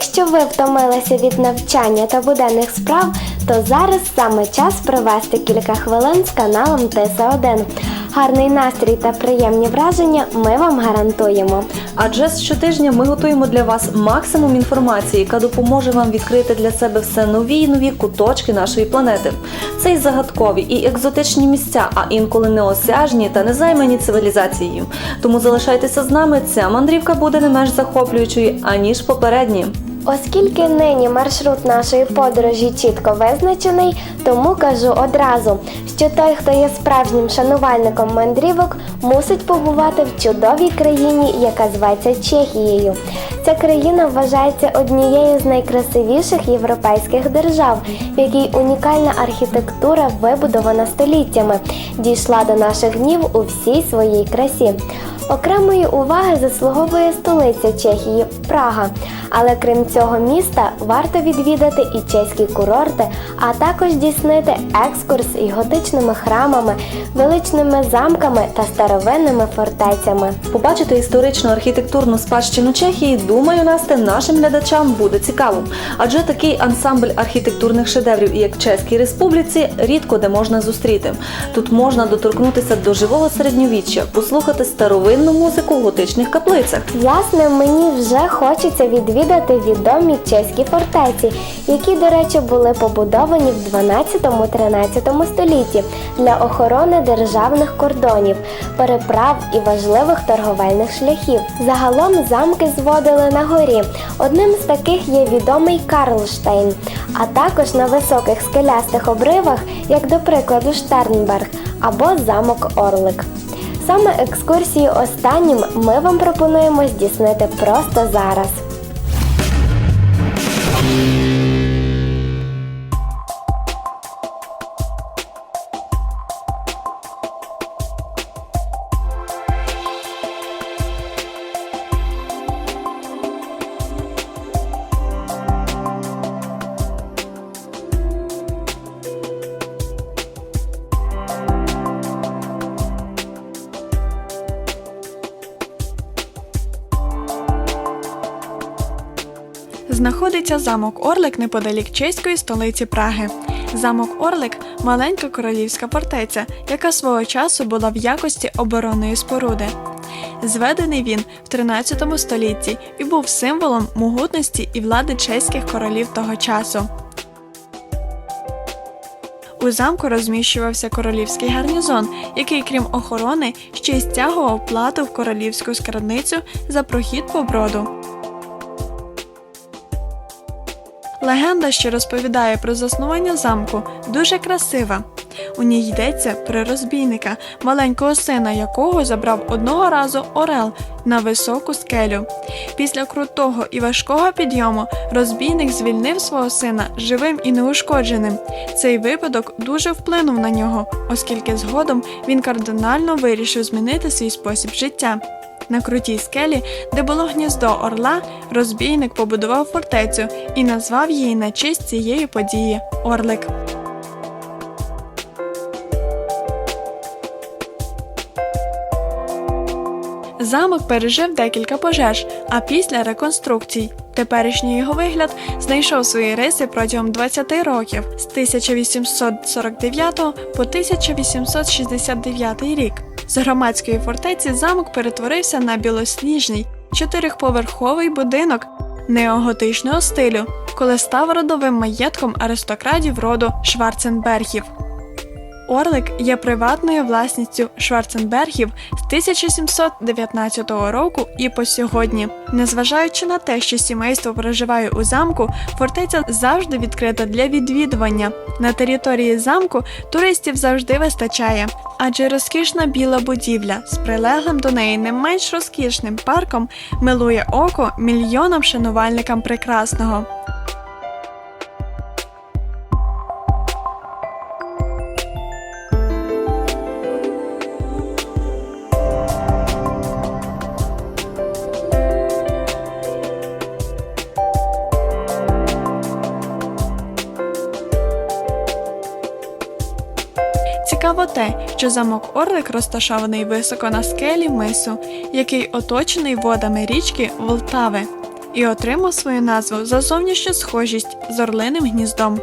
якщо ви втомилися від навчання та буденних справ, то зараз саме час провести кілька хвилин з каналом Тиса 1 Гарний настрій та приємні враження ми вам гарантуємо. Адже щотижня ми готуємо для вас максимум інформації, яка допоможе вам відкрити для себе все нові і нові куточки нашої планети. Це і загадкові, і екзотичні місця, а інколи неосяжні та незаймані цивілізацією. Тому залишайтеся з нами. Ця мандрівка буде не менш захоплюючою аніж попередні. Оскільки нині маршрут нашої подорожі чітко визначений, тому кажу одразу, що той, хто є справжнім шанувальником мандрівок, мусить побувати в чудовій країні, яка зветься Чехією. Ця країна вважається однією з найкрасивіших європейських держав, в якій унікальна архітектура, вибудована століттями, дійшла до наших днів у всій своїй красі. Окремої уваги заслуговує столиця Чехії Прага. Але крім цього міста, варто відвідати і чеські курорти, а також здійснити екскурс і готичними храмами, величними замками та старовинними фортецями. Побачити історичну архітектурну спадщину Чехії, думаю, Насте, нашим глядачам буде цікаво. Адже такий ансамбль архітектурних шедеврів, як Чеській Республіці, рідко де можна зустріти. Тут можна доторкнутися до живого середньовіччя, послухати старовинну музику в готичних каплицях. Власне, мені вже хочеться відвідати відомі чеські фортеці, які, до речі, були побудовані в 12-13 столітті для охорони державних кордонів, переправ і важливих торговельних шляхів. Загалом замки зводили на горі. Одним з таких є відомий Карлштейн, а також на високих скелястих обривах, як до прикладу Штернберг або замок Орлик. Саме екскурсію останнім ми вам пропонуємо здійснити просто зараз. Thank you. Знаходиться замок Орлик неподалік чеської столиці Праги. Замок Орлик маленька королівська фортеця, яка свого часу була в якості оборонної споруди. Зведений він в 13 столітті і був символом могутності і влади чеських королів того часу. У замку розміщувався королівський гарнізон, який, крім охорони, ще й стягував плату в королівську скарбницю за прохід по броду. Легенда, що розповідає про заснування замку, дуже красива. У ній йдеться про розбійника, маленького сина якого забрав одного разу Орел на високу скелю. Після крутого і важкого підйому розбійник звільнив свого сина живим і неушкодженим. Цей випадок дуже вплинув на нього, оскільки згодом він кардинально вирішив змінити свій спосіб життя. На крутій скелі, де було гніздо орла, розбійник побудував фортецю і назвав її на честь цієї події Орлик. Замок пережив декілька пожеж, а після реконструкцій. Теперішній його вигляд знайшов свої риси протягом 20 років з 1849 по 1869 рік. З громадської фортеці замок перетворився на білосніжний чотирьохповерховий будинок неоготичного стилю, коли став родовим маєтком аристократів роду Шварценбергів. Орлик є приватною власністю Шварценбергів з 1719 року і по сьогодні. Незважаючи на те, що сімейство проживає у замку, фортеця завжди відкрита для відвідування. На території замку туристів завжди вистачає, адже розкішна біла будівля з прилеглим до неї не менш розкішним парком милує око мільйонам шанувальникам прекрасного. Те, що замок Орлик розташований високо на скелі мису, який оточений водами річки Волтави. і отримав свою назву за зовнішню схожість з орлиним гніздом.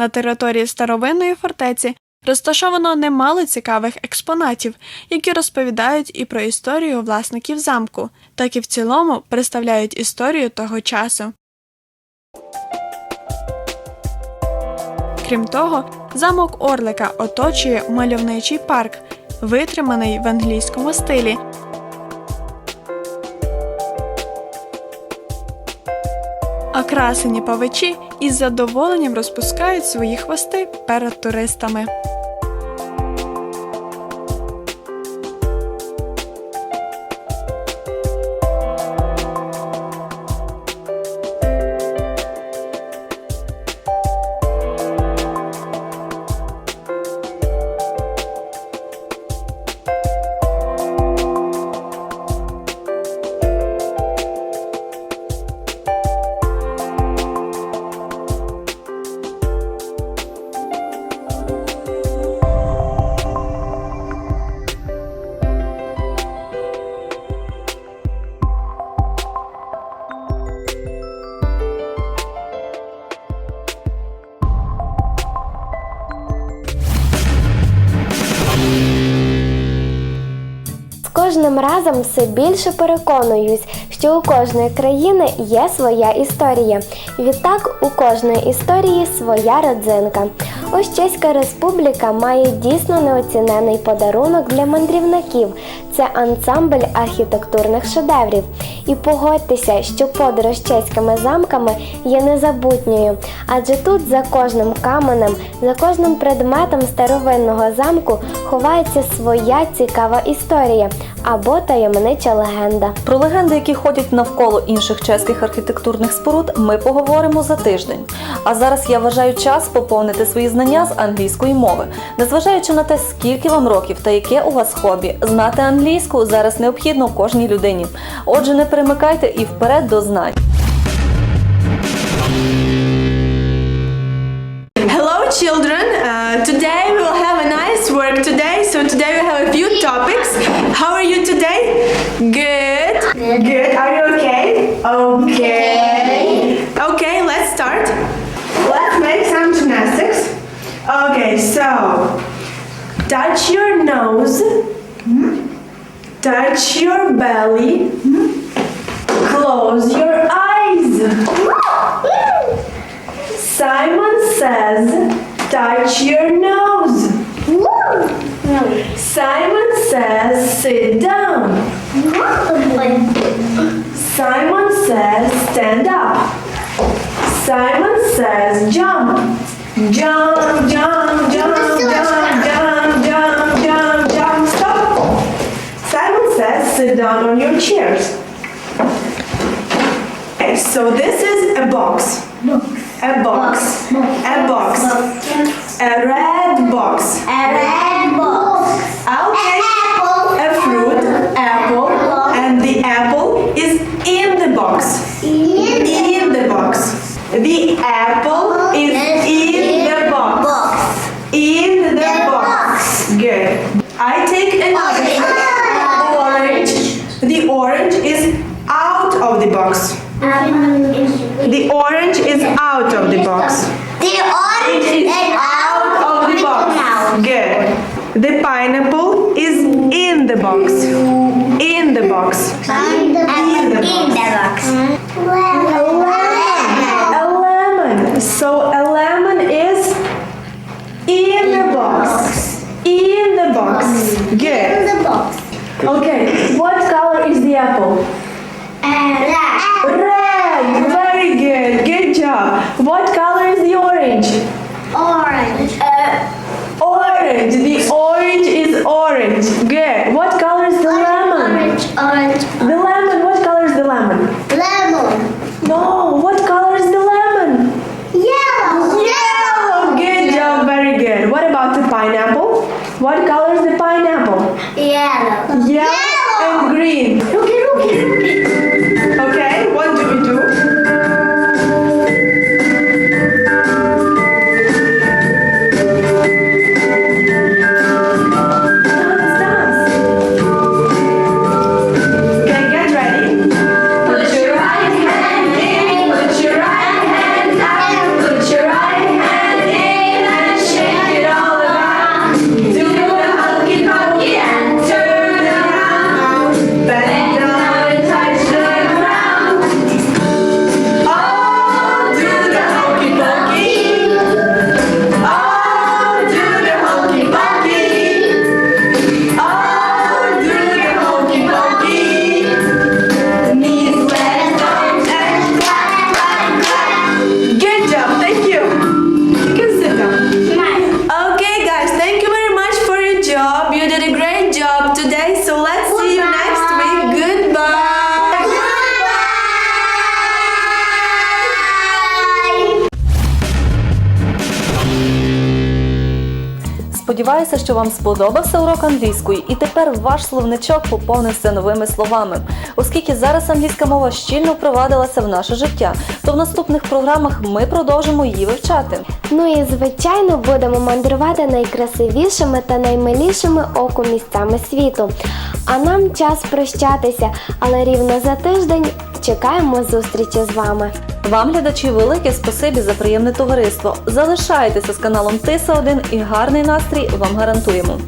На території старовинної фортеці розташовано немало цікавих експонатів, які розповідають і про історію власників замку, так і в цілому представляють історію того часу. Крім того, замок Орлика оточує мальовничий парк, витриманий в англійському стилі. А красені павичі із задоволенням розпускають свої хвости перед туристами. Кожним разом все більше переконуюсь, що у кожної країни є своя історія. Відтак у кожної історії своя родзинка. Ось Чеська Республіка має дійсно неоцінений подарунок для мандрівників. Це ансамбль архітектурних шедеврів. І погодьтеся, що подорож чеськими замками є незабутньою, адже тут за кожним каменем, за кожним предметом старовинного замку ховається своя цікава історія або таємнича легенда. Про легенди, які ходять навколо інших чеських архітектурних споруд, ми поговоримо за тиждень. А зараз я вважаю час поповнити свої знання з англійської мови. Незважаючи на те, скільки вам років та яке у вас хобі, знати англійську зараз необхідно кожній людині. Отже, не перемикайте і вперед до знань. Are you today? Good. Good. Are you okay? Okay. Okay. Let's start. Let's make some gymnastics. Okay. So touch your nose. Hmm? Touch your belly. Hmm? Close your eyes. Simon says, touch your nose. Simon says, sit down. Simon says, stand up. Simon says, jump. Jump, jump, jump, jump, jump, jump, jump, jump. Stop. Simon says, sit down on your chairs. Okay, so this is a box. A box. A box. A red box. A red box. Okay. Apple. A fruit. Apple. And the apple is in the box. In In the box. The apple is in the box. box. In the The box. box. Good. I take another orange. The orange is out of the box. The orange is out of the box. The orange It is and out of the box. Now. Good. The pineapple is in the box. In the box? In the box. A lemon. So a lemon is in the box. In the box. Good. the box. Okay. What color is the apple? Yeah. Сподіваюся, що вам сподобався урок англійської, і тепер ваш словничок поповнився новими словами. Оскільки зараз англійська мова щільно впровадилася в наше життя, то в наступних програмах ми продовжимо її вивчати. Ну і звичайно будемо мандрувати найкрасивішими та наймилішими оку місцями світу. А нам час прощатися, але рівно за тиждень чекаємо зустрічі з вами. Вам, глядачі, велике спасибі за приємне товариство. Залишайтеся з каналом Тиса 1 і гарний настрій вам гарантуємо.